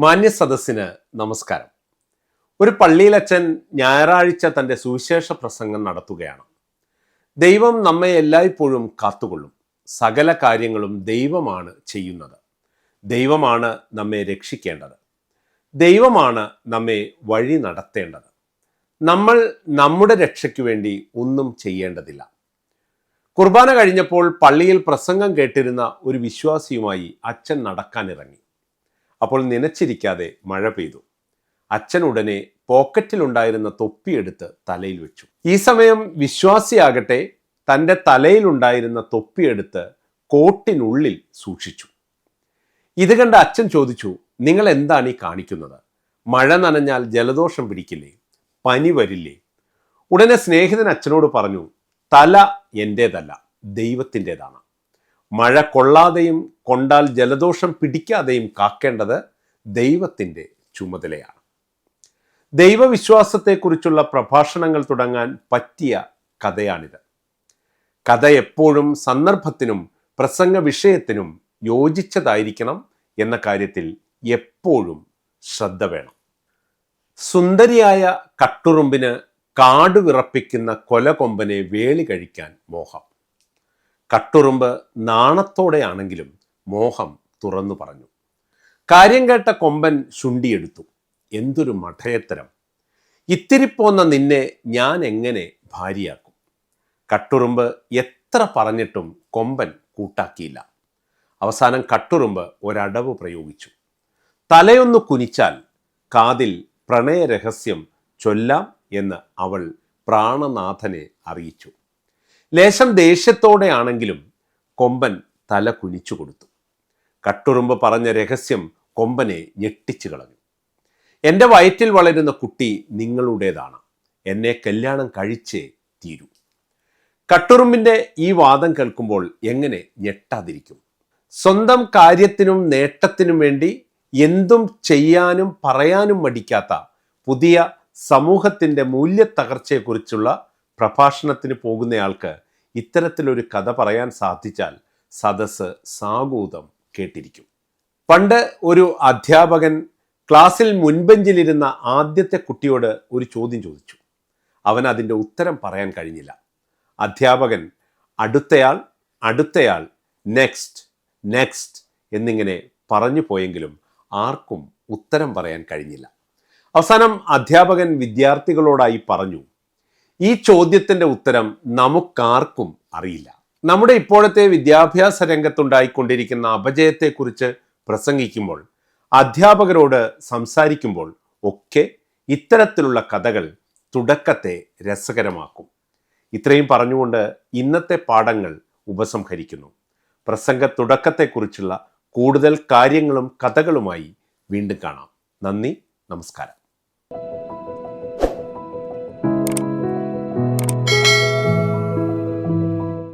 മാന്യ സദസ്സിന് നമസ്കാരം. ഒരു പള്ളിയിലച്ചൻ ഞായറാഴ്ച തന്റെ സുവിശേഷ പ്രസംഗം നടത്തുകയാണ്. ദൈവം നമ്മെ എല്ലായ്പ്പോഴും കാത്തുകൊള്ളും. സകല കാര്യങ്ങളും ദൈവമാണ് ചെയ്യുന്നത്. ദൈവമാണ് നമ്മെ രക്ഷിക്കേണ്ടത്. ദൈവമാണ് നമ്മെ വഴി നടത്തേണ്ടത്. നമ്മൾ നമ്മുടെ രക്ഷയ്ക്ക് വേണ്ടി ഒന്നും ചെയ്യേണ്ടതില്ല. കുർബാന കഴിഞ്ഞപ്പോൾ പള്ളിയിൽ പ്രസംഗം കേട്ടിരുന്ന ഒരു വിശ്വാസിയുമായി അച്ഛൻ നടക്കാനിറങ്ങി. അപ്പോൾ നനച്ചിരിക്കാതെ മഴ പെയ്തു. അച്ഛൻ ഉടനെ പോക്കറ്റിലുണ്ടായിരുന്ന തൊപ്പിയെടുത്ത് തലയിൽ വെച്ചു. ഈ സമയം വിശ്വാസിയാകട്ടെ തന്റെ തലയിലുണ്ടായിരുന്ന തൊപ്പിയെടുത്ത് കോട്ടിനുള്ളിൽ സൂക്ഷിച്ചു. ഇത് കണ്ട അച്ഛൻ ചോദിച്ചു നിങ്ങൾ എന്താണ് ഈ കാണിക്കുന്നത്? മഴ നനഞ്ഞാൽ ജലദോഷം പിടിക്കില്ലേ? പനി വരില്ലേ? ഉടനെ സ്നേഹിതൻ അച്ഛനോട് പറഞ്ഞു തല എന്റേതല്ല ദൈവത്തിന്റെതാണ്. മഴ കൊള്ളാതെയും കൊണ്ടാൽ ജലദോഷം പിടിക്കാതെയും കാക്കേണ്ടത് ദൈവത്തിന്റെ ചുമതലയാണ്. ദൈവവിശ്വാസത്തെക്കുറിച്ചുള്ള പ്രഭാഷണങ്ങൾ തുടങ്ങാൻ പറ്റിയ കഥയാണിത്. കഥ എപ്പോഴും സന്ദർഭത്തിനും പ്രസംഗ വിഷയത്തിനും യോജിച്ചതായിരിക്കണം എന്ന കാര്യത്തിൽ എപ്പോഴും ശ്രദ്ധ വേണം. സുന്ദരിയായ കട്ടുറുമ്പിന് കാടുവിറപ്പിക്കുന്ന കൊലകൊമ്പനെ വേളി കഴിക്കാൻ മോഹം. കട്ടുറുമ്പ് നാണത്തോടെയാണെങ്കിലും മോഹം തുറന്നു പറഞ്ഞു. കാര്യം കേട്ട കൊമ്പൻ ശുണ്ടിയെടുത്തു. എന്തൊരു മഠയത്തരം ഇത്തിരിപ്പോന്ന നിന്നെ ഞാൻ എങ്ങനെ ഭാര്യയാക്കും? കട്ടുറുമ്പ് എത്ര പറഞ്ഞിട്ടും കൊമ്പൻ കൂട്ടാക്കിയില്ല. അവസാനം കട്ടുറുമ്പ് ഒരടവ് പ്രയോഗിച്ചു. തലയൊന്ന് കുനിച്ചാൽ കാതിൽ പ്രണയരഹസ്യം ചൊല്ലാം എന്ന് അവൾ പ്രാണനാഥനെ അറിയിച്ചു. ലേശം ദേഷ്യത്തോടെയാണെങ്കിലും കൊമ്പൻ തല കുനിച്ചു കൊടുത്തു. കട്ടുറുമ്പ് പറഞ്ഞ രഹസ്യം കൊമ്പനെ ഞെട്ടിച്ചു കളഞ്ഞു. എന്റെ വയറ്റിൽ വളരുന്ന കുട്ടി നിങ്ങളുടേതാണ്. എന്നെ കല്യാണം കഴിച്ചേ തീരൂ. കട്ടുറുമ്പിന്റെ ഈ വാദം കേൾക്കുമ്പോൾ എങ്ങനെ ഞെട്ടാതിരിക്കും? സ്വന്തം കാര്യത്തിനും നേട്ടത്തിനും വേണ്ടി എന്തും ചെയ്യാനും പറയാനും മടിക്കാത്ത പുതിയ സമൂഹത്തിന്റെ മൂല്യത്തകർച്ചയെക്കുറിച്ചുള്ള പ്രഭാഷണത്തിന് പോകുന്നയാൾക്ക് ഇത്തരത്തിലൊരു കഥ പറയാൻ സാധിച്ചാൽ സദസ്സ് സാഗൂതം കേട്ടിരിക്കും. പണ്ട് ഒരു അധ്യാപകൻ ക്ലാസ്സിൽ മുൻബെഞ്ചിലിരുന്ന ആദ്യത്തെ കുട്ടിയോട് ഒരു ചോദ്യം ചോദിച്ചു. അവൻ അതിന്റെ ഉത്തരം പറയാൻ കഴിഞ്ഞില്ല. അധ്യാപകൻ അടുത്തയാൾ അടുത്തയാൾ നെക്സ്റ്റ് നെക്സ്റ്റ് എന്നിങ്ങനെ പറഞ്ഞു പോയെങ്കിലും ആർക്കും ഉത്തരം പറയാൻ കഴിഞ്ഞില്ല. അവസാനം അധ്യാപകൻ വിദ്യാർത്ഥികളോടായി പറഞ്ഞു ഈ ചോദ്യത്തിന്റെ ഉത്തരം നമുക്കാർക്കും അറിയില്ല. നമ്മുടെ ഇപ്പോഴത്തെ വിദ്യാഭ്യാസ രംഗത്തുണ്ടായിക്കൊണ്ടിരിക്കുന്ന അപജയത്തെക്കുറിച്ച് പ്രസംഗിക്കുമ്പോൾ അധ്യാപകരോട് സംസാരിക്കുമ്പോൾ ഒക്കെ ഇത്തരത്തിലുള്ള കഥകൾ തുടക്കത്തെ രസകരമാക്കും. ഇത്രയും പറഞ്ഞുകൊണ്ട് ഇന്നത്തെ പാഠങ്ങൾ ഉപസംഹരിക്കുന്നു. പ്രസംഗ തുടക്കത്തെക്കുറിച്ചുള്ള കൂടുതൽ കാര്യങ്ങളും കഥകളുമായി വീണ്ടും കാണാം. നന്ദി നമസ്കാരം.